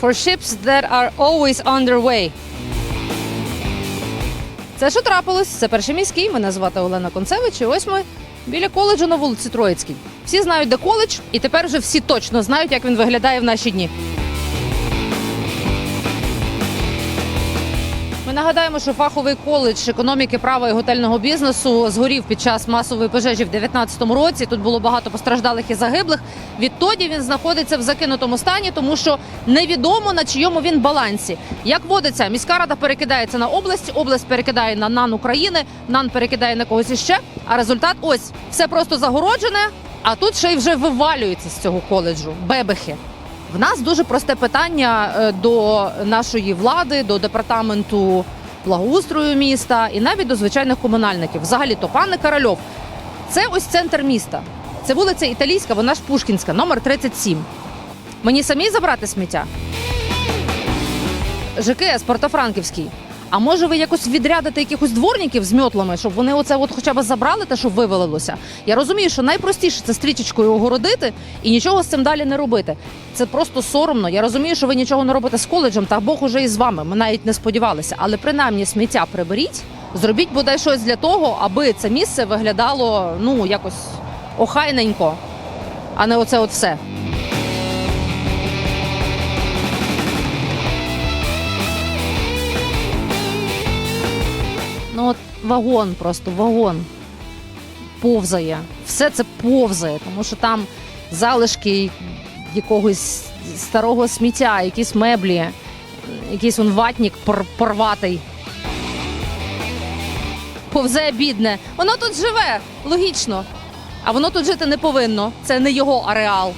for ships that are always on their way. Це що трапилось? Це перший міський. Мене звати Олена Концевич. І ось ми біля коледжу на вулиці Троїцькій. Всі знають, де коледж, і тепер вже всі точно знають, як він виглядає в наші дні. Нагадаємо, що фаховий коледж економіки, права і готельного бізнесу згорів під час масової пожежі в 2019 році. Тут було багато постраждалих і загиблих. Відтоді він знаходиться в закинутому стані, тому що невідомо на чийому він балансі. Як водиться, міська рада перекидається на область, область перекидає на НАН України, НАН перекидає на когось іще. А результат ось все просто загороджене. А тут ще й вже вивалюється з цього коледжу бебехи. В нас дуже просте питання е, до нашої влади, до департаменту благоустрою міста і навіть до звичайних комунальників. Взагалі, то пане Корольов, це ось центр міста. Це вулиця Італійська, вона ж Пушкінська, номер 37. Мені самі забрати сміття? ЖКС Портофранківський. А може ви якось відрядите якихось дворників з мьотлами, щоб вони оце от хоча б забрали те, що вивалилося? Я розумію, що найпростіше це стрічечкою огородити і нічого з цим далі не робити. Це просто соромно. Я розумію, що ви нічого не робите з коледжем, та Бог уже і з вами. Ми навіть не сподівалися. Але принаймні сміття приберіть, зробіть бодай щось для того, аби це місце виглядало ну якось охайненько, а не оце от все. От вагон, просто вагон повзає. Все це повзає, тому що там залишки якогось старого сміття, якісь меблі, якийсь он ватник порватий. Повзе бідне. Воно тут живе, логічно. А воно тут жити не повинно. Це не його ареал.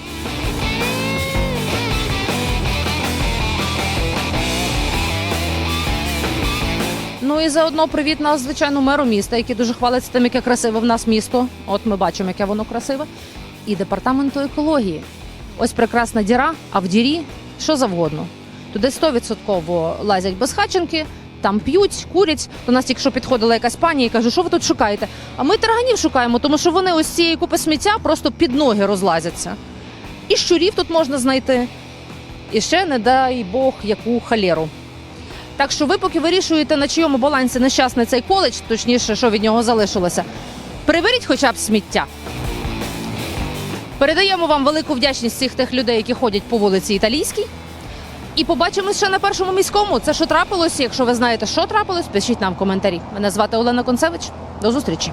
Ну і заодно привіт нас, звичайно, меру міста, який дуже хвалиться тим, яке красиве в нас місто. От ми бачимо, яке воно красиве. І департаменту екології. Ось прекрасна діра, а в дірі що завгодно. Туди 100% лазять безхатченки, там п'ють, курять. До нас тільки що підходила якась пані і каже, що ви тут шукаєте? А ми тарганів шукаємо, тому що вони ось цієї купи сміття просто під ноги розлазяться. І щурів тут можна знайти. І ще, не дай Бог, яку халеру. Так що ви поки вирішуєте, на чийому балансі нещасний цей коледж, точніше, що від нього залишилося, приберіть хоча б сміття. Передаємо вам велику вдячність всіх тих людей, які ходять по вулиці Італійській. І побачимось ще на першому міському. Це що трапилось? Якщо ви знаєте, що трапилось, пишіть нам в коментарі. Мене звати Олена Концевич. До зустрічі.